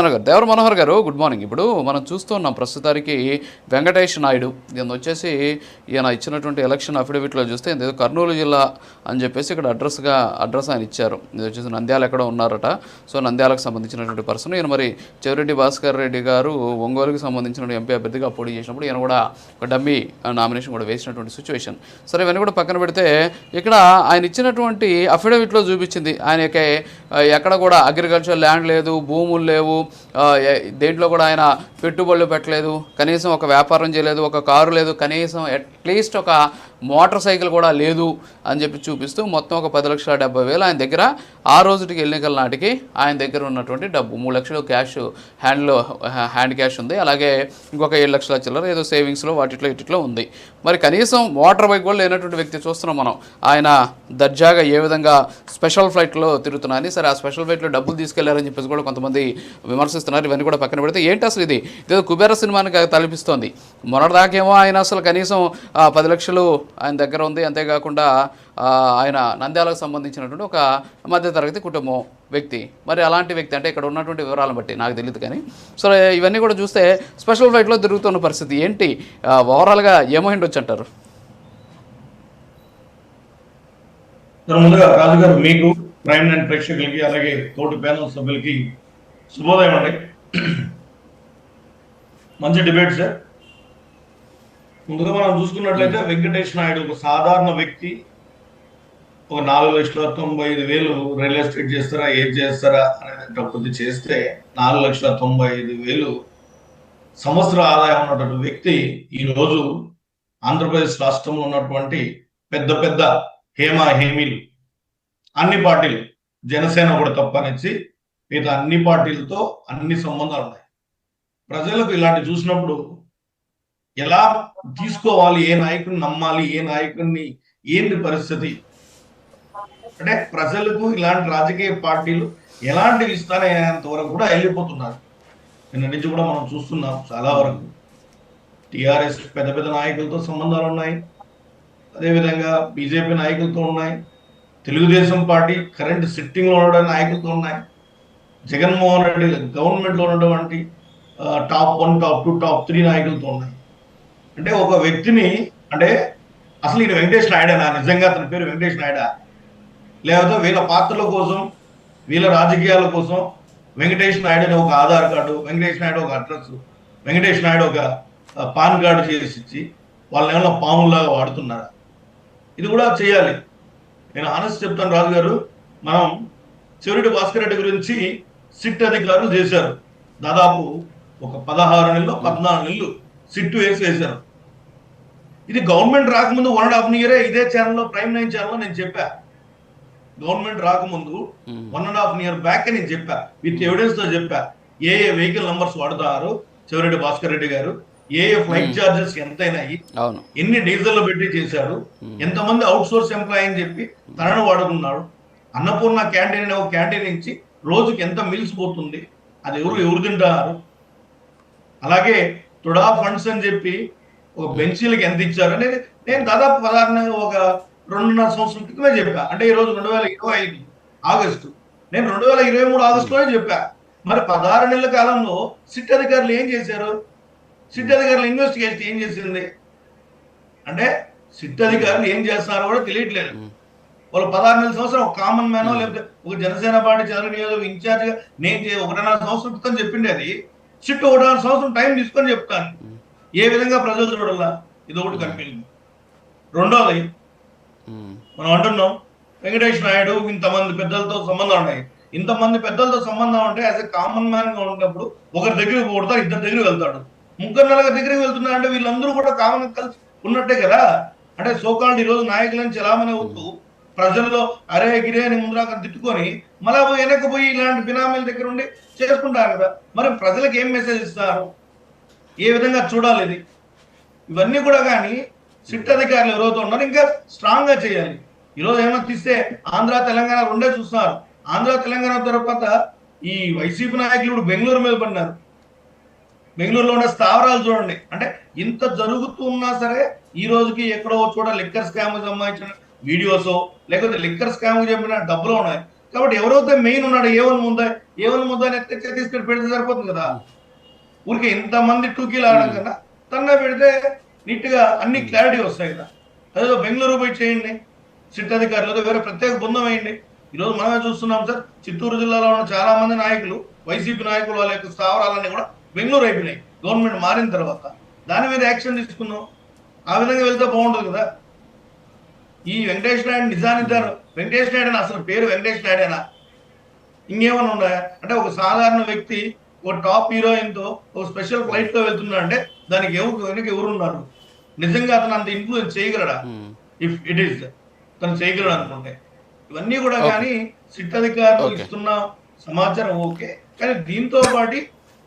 మనోహర్ గారు దేవర మనోహర్ గారు good morning. ఇప్పుడు మనం చూస్తున్నాం ప్రస్తుతానికి వెంకటేష్ నాయుడు. ఈయన వచ్చేసి ఈయన ఇచ్చినటువంటి ఎలక్షన్ అఫిడవిట్లో చూస్తే ఇది కర్నూలు జిల్లా అని చెప్పేసి ఇక్కడ అడ్రస్గా అడ్రస్ ఆయన ఇచ్చారు. ఇది వచ్చేసి నంద్యాల ఎక్కడో ఉన్నారట. సో నంద్యాలకు సంబంధించినటువంటి పర్సన్. ఈయన మరి చెవిరెడ్డి భాస్కర్ రెడ్డి గారు ఒంగోలుకి సంబంధించిన ఎంపీ అభ్యర్థిగా పోటీ చేసినప్పుడు ఈయన కూడా ఒక డమ్మీ నామినేషన్ కూడా వేసినటువంటి సిచ్యువేషన్. సరే ఇవన్నీ కూడా పక్కన పెడితే ఇక్కడ ఆయన ఇచ్చినటువంటి అఫిడవిట్లో చూపించింది. ఆయనకి ఎక్కడ కూడా అగ్రికల్చర్ ల్యాండ్ లేదు భూములు లేవు దేంట్లో కూడా ఆయన పెట్టుబడులు పెట్టలేదు కనీసం ఒక వ్యాపారం చేయలేదు ఒక కారు లేదు కనీసం అట్లీస్ట్ ఒక మోటార్ సైకిల్ కూడా లేదు అని చెప్పి చూపిస్తూ మొత్తం ఒక పది లక్షల డెబ్బై వేలు ఆయన దగ్గర ఆ రోజుకి ఎన్నికల నాటికి ఆయన దగ్గర ఉన్నటువంటి డబ్బు. మూడు లక్షలు క్యాష్ హ్యాండ్లో హ్యాండ్ క్యాష్ ఉంది. అలాగే ఇంకొక ఏడు లక్షల చిల్లర ఏదో సేవింగ్స్లో వాటిలో ఇటిలో ఉంది. మరి కనీసం మోటార్ బైక్ కూడా లేనటువంటి వ్యక్తి చూస్తున్నాం మనం. ఆయన దర్జాగా ఏ విధంగా స్పెషల్ ఫ్లైట్లో తిరుగుతున్నారని సరే ఆ స్పెషల్ ఫ్లైట్లో డబ్బులు తీసుకెళ్ళారని చెప్పేసి కూడా కొంతమంది విమర్శిస్తున్నారు. ఇవన్నీ కూడా పక్కన పెడితే ఏంటి అసలు ఇది? ఇదేదో కుబేర సినిమాని తలపిస్తోంది. మొన్నటిదాకేమో ఆయన అసలు కనీసం పది లక్షలు ఆయన దగ్గర ఉంది. అంతేకాకుండా ఆయన నంద్యాలకు సంబంధించినటువంటి ఒక మధ్యతరగతి కుటుంబం వ్యక్తి. మరి అలాంటి వ్యక్తి అంటే ఇక్కడ ఉన్నటువంటి వివరాలను బట్టి నాకు తెలియదు కానీ. సో ఇవన్నీ కూడా చూస్తే స్పెషల్ ఫ్లైట్లో తిరుగుతున్న పరిస్థితి ఏంటి? ఓవరాల్గా ఏమైండొచ్చు అంటారు ముందుగా రాజు గారు మీకు ప్రైమ్ నైన్ ప్రేక్షకులకి అలాగే తోటి ప్యానల్ సభ్యులకి శుభోదయం అండి. మంచి డిబేట్ సార్. ముందుగా మనం చూసుకున్నట్లయితే వెంకటేష్ నాయుడు ఒక సాధారణ వ్యక్తి. ఒక నాలుగు లక్షల తొంభై ఐదు వేలు రియల్ ఎస్టేట్ చేస్తారా ఏం చేస్తారా అనేది కొద్ది చేస్తే నాలుగు లక్షల తొంభై ఐదు వేలు సంవత్సర ఆదాయం ఉన్నటువంటి వ్యక్తి ఈ రోజు ఆంధ్రప్రదేశ్ రాష్ట్రంలో ఉన్నటువంటి పెద్ద పెద్ద హేమ హేమీలు అన్ని పార్టీలు జనసేన కూడా తప్పనిచ్చి మిగతా అన్ని పార్టీలతో అన్ని సంబంధాలు ఉన్నాయి. ప్రజలకు ఇలాంటి చూసినప్పుడు ఎలా తీసుకోవాలి ఏ నాయకుడిని నమ్మాలి ఏ నాయకుడిని ఏంటి పరిస్థితి? అంటే ప్రజలకు ఇలాంటి రాజకీయ పార్టీలు ఎలాంటివి ఇస్తానేంత వరకు కూడా వెళ్ళిపోతున్నారు. నిన్న నుంచి కూడా మనం చూస్తున్నాం చాలా వరకు. టిఆర్ఎస్ పెద్ద పెద్ద నాయకులతో సంబంధాలు ఉన్నాయి. అదేవిధంగా బీజేపీ నాయకులతో ఉన్నాయి. తెలుగుదేశం పార్టీ కరెంట్ సిట్టింగ్లో ఉన్న నాయకులతో ఉన్నాయి. జగన్మోహన్ రెడ్డి గవర్నమెంట్లో ఉన్నటువంటి top one top two top three నాయకులతో ఉన్నాయి. అంటే ఒక వ్యక్తిని అంటే అసలు ఈయన వెంకటేష్ నాయుడేనా? నిజంగా అతని పేరు వెంకటేష్ నాయుడా? లేకపోతే వీళ్ళ పాత్రల కోసం వీళ్ళ రాజకీయాల కోసం వెంకటేష్ నాయుడు అనే ఒక ఆధార్ కార్డు వెంకటేష్ నాయుడు ఒక అడ్రస్ వెంకటేష్ నాయుడు ఒక పాన్ కార్డు చేసి ఇచ్చి వాళ్ళని ఏమైనా పాముల్లాగా వాడుతున్నారా? ఇది కూడా చేయాలి. నేను ఆనెస్ట్ చెప్తాను రాజు గారు మనం చెవిరెడ్డి భాస్కర్ రెడ్డి గురించి సిట్ అధికారులు చేశారు. దాదాపు ఒక పదహారు నెలలు పద్నాలుగు నెలలు. సిట్ వేసి వేశారు ఇది గవర్నమెంట్ రాకముందు వన్ అండ్ హాఫ్ ఇయరే ఇదే ఛానల్లో ప్రైమ్ నైన్ ఛానల్లో నేను చెప్పా. గవర్నమెంట్ రాకముందు one and half year back నేను చెప్పా. విత్ ఎవిడెన్స్తో చెప్పా. ఏ ఏ వెహికల్ నంబర్స్ వాడుతారు? చెవిరెడ్డి భాస్కర్ రెడ్డి గారు. ఏ ఏ ఫ్లైట్ చార్జెస్ ఎంతైనాయి? ఎన్ని డీజిల్ పెట్టి చేశాడు? ఎంతమంది అవుట్ సోర్స్ ఎంప్లాయ్ అని చెప్పి తనను వాడుకున్నాడు. అన్నపూర్ణ క్యాంటీన్ అనే ఒక క్యాంటీన్ ఇచ్చి రోజుకి ఎంత మిల్స్ పోతుంది? అది ఎవరు ఎవరు తింటారు? అలాగే తుడా ఫండ్స్ అని చెప్పి ఒక బెంచీలకి ఎంత ఇచ్చారు? అనేది నేను దాదాపు పదహారు ఒక రెండున్నర సంవత్సరం క్రితమే చెప్పా. అంటే ఈ రోజు రెండు వేల ఇరవై ఐదు ఆగస్టు. నేను రెండు వేల ఇరవై మూడు ఆగస్టులోనే చెప్పా. మరి పదహారు నెలల కాలంలో సిట్ అధికారులు ఏం చేశారు? సిట్ అధికారులు ఇన్వెస్టిగేషన్ ఏం చేసింది? అంటే సిట్ అధికారులు ఏం చేస్తున్నారో కూడా తెలియట్లేదు. వాళ్ళు పదహారు నెలల సంవత్సరం ఒక కామన్ మ్యానో లేకపోతే ఒక జనసేన పార్టీ చంద్ర నియోజక ఇన్ఛార్జ్గా నేను ఒకటిన్నర సంవత్సరం క్రితం చెప్పింది అది సిట్ ఒకటిన్నర సంవత్సరం టైం తీసుకొని చెప్తాను. ఏ విధంగా ప్రజలు చూడాలా? ఇది ఒకటి కనిపించింది. రెండోది. మనం అంటున్నాం వెంకటేష్ నాయుడు ఇంతమంది పెద్దలతో సంబంధం ఉన్నాయి. ఇంతమంది పెద్దలతో సంబంధం అంటే యాజ్ ఎ కామన్ మ్యాన్గా ఉన్నప్పుడు ఒకరి దగ్గరికి పోతాడు ఇద్దరి దగ్గరికి వెళ్తాడు. ముగ్గురు నలుగురు దగ్గరికి వెళ్తున్నారు అంటే వీళ్ళందరూ కూడా కామన్ కలిసి ఉన్నట్టే కదా? అంటే సోకాల్డ్ ఈ రోజు నాయకులను చలామణి అవుతూ ప్రజల్లో అరే గిరే అని ముందురాక తిట్టుకొని మళ్ళా పోయి వెనకపోయి ఇలాంటి బినామీల దగ్గర ఉండి చేసుకుంటారు కదా. మరి ప్రజలకు ఏం మెసేజ్ ఇస్తారు? ఏ విధంగా చూడాలి ఇది? ఇవన్నీ కూడా కానీ సిట్ అధికారులు ఎవరైతే ఉన్నారో ఇంకా స్ట్రాంగ్గా చేయాలి. ఈరోజు ఏమైనా తీస్తే ఆంధ్ర తెలంగాణ రెండే చూస్తున్నారు. ఆంధ్ర తెలంగాణ తర్వాత ఈ వైసీపీ నాయకులు బెంగళూరు మీద పడినారు. బెంగళూరులో ఉన్న స్థావరాలు చూడండి. అంటే ఇంత జరుగుతున్నా సరే ఈ రోజుకి ఎక్కడో చూడ లిక్కర్ స్కామ్ సంబంధించిన వీడియోస్ లేకపోతే లిక్కర్ స్కామ్ చెప్పిన డబ్బులు ఉన్నాయి. కాబట్టి ఎవరైతే మెయిన్ ఉన్నాడు ఏవన్ ముందా ఏవన్ ముందా అని ఎత్తే తీసుకొని పెడితే సరిపోతుంది కదా. ఊరికి ఇంతమంది టూకీలు ఆడడం కన్నా తన్నే పెడితే నీట్గా అన్ని క్లారిటీ వస్తాయి కదా. అదేదో బెంగళూరు పోయి చేయండి సిట్ అధికారులు లేదా వేరే ప్రత్యేక బృందం వేయండి. ఈరోజు మనమే చూస్తున్నాం సార్ చిత్తూరు జిల్లాలో ఉన్న చాలా మంది నాయకులు వైసీపీ నాయకులు వాళ్ళ యొక్క స్థావరాలన్నీ కూడా బెంగళూరు అయిపోయినాయి గవర్నమెంట్ మారిన తర్వాత. దాని మీద యాక్షన్ తీసుకుందాం. ఆ విధంగా వెళ్తే బాగుంటుంది కదా. ఈ వెంకటేష్ నాయుడు నిజానిద్దారు వెంకటేష్ నాయుడు అని అసలు పేరు వెంకటేష్ నాయుడేనా ఇంకేమైనా ఉన్నాయా అంటే ఒక సాధారణ వ్యక్తి ఒక టాప్ హీరోయిన్తో ఒక స్పెషల్ ఫ్లైట్తో వెళ్తున్నాడు అంటే దానికి ఎవరు వెనక ఎవరు ఉన్నారు? నిజంగా అతను అంత ఇన్ఫ్లుయెన్స్ చేయగలడా. ఇఫ్ ఇట్ ఈస్ తను చేయగలడు అనుకుంటే. ఇవన్నీ కూడా కానీ సిట్ అధికారులు. ఇస్తున్న సమాచారం ఓకే. కానీ దీంతో పాటు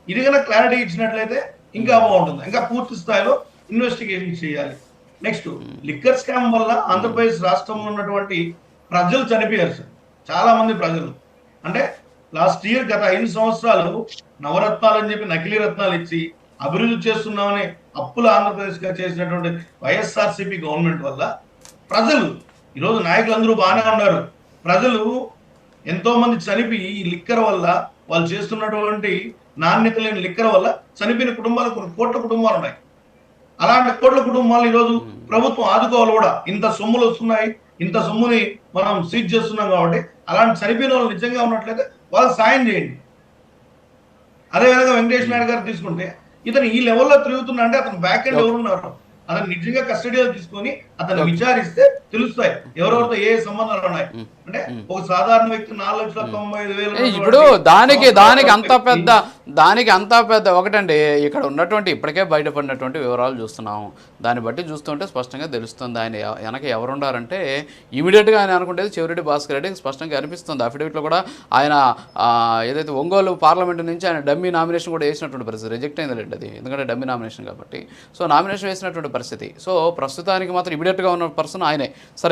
ఇది కనుక క్లారిటీ ఇచ్చినట్లయితే ఇంకా బాగుంటుంది. ఇంకా పూర్తి స్థాయిలో ఇన్వెస్టిగేషన్ చేయాలి. నెక్స్ట్ లిక్కర్ స్కామ్ వల్ల ఆంధ్రప్రదేశ్ రాష్ట్రంలో ఉన్నటువంటి ప్రజలు చనిపోయారు సార్ చాలా మంది ప్రజలు. అంటే లాస్ట్ ఇయర్ గత ఐదు సంవత్సరాలు నవరత్నాలు అని చెప్పి నకిలీ రత్నాలు ఇచ్చి అభివృద్ధి చేస్తున్నామని అప్పుల ఆంధ్రప్రదేశ్గా చేసినటువంటి వైఎస్ఆర్సీపీ గవర్నమెంట్ వల్ల ప్రజలు ఈరోజు నాయకులు అందరూ బాగానే ఉన్నారు. ప్రజలు ఎంతో మంది చనిపి ఈ లిక్కర్ వల్ల వాళ్ళు చేస్తున్నటువంటి నాణ్యత లేని లిక్కర్ వల్ల చనిపోయిన కుటుంబాలు కొన్ని కోట్ల కుటుంబాలు ఉన్నాయి. అలాంటి కోట్ల కుటుంబాలు ఈరోజు ప్రభుత్వం ఆదుకోవాలి కూడా. ఇంత సొమ్ములు వస్తున్నాయి ఇంత సొమ్ముని మనం సీజ్ చేస్తున్నాం కాబట్టి అలాంటి చనిపోయిన వాళ్ళు నిజంగా ఉన్నట్లయితే వాళ్ళకి సాయం చేయండి. అదేవిధంగా వెంకటేష్ నాయుడు గారు తీసుకుంటే ఇతను ఈ లెవెల్లో తిరుగుతున్నా అంటే అతను బ్యాక్ ఎండ్ ఎవరు ఉన్నారు? అతను నిజంగా కస్టడీలో తీసుకొని అతను విచారిస్తే తెలుస్తాయి. ఎవరెవరితో ఏ సంబంధాలు ఉన్నాయి? అంటే ఒక సాధారణ వ్యక్తి నాలుగు లక్షల తొంభై ఐదు వేలు ఇప్పుడు దానికి దానికి అంత పెద్ద దానికి అంత పెద్ద ఒకటండి ఇక్కడ ఉన్నటువంటి ఇప్పటికే బయటపడినటువంటి వివరాలు చూస్తున్నాం దాన్ని బట్టి చూస్తుంటే స్పష్టంగా తెలుస్తుంది. ఆయన వెనక ఎవరున్నారంటే ఇమీడియట్గా ఆయన అనుకుంటే చెవిరెడ్డి భాస్కర్ రెడ్డికి స్పష్టంగా అనిపిస్తుంది. అఫిడవిట్లో కూడా ఆయన ఏదైతే ఒంగోలు పార్లమెంట్ నుంచి ఆయన డమ్మీ నామినేషన్ కూడా వేసినటువంటి పరిస్థితి రిజెక్ట్ అయింది అది. ఎందుకంటే డమ్మీ నామినేషన్ కాబట్టి. సో నామినేషన్ వేసినటువంటి పరిస్థితి. సో ప్రస్తుతానికి మాత్రం ఇమీడియట్గా ఉన్న పర్సన్ ఆయనే. సరే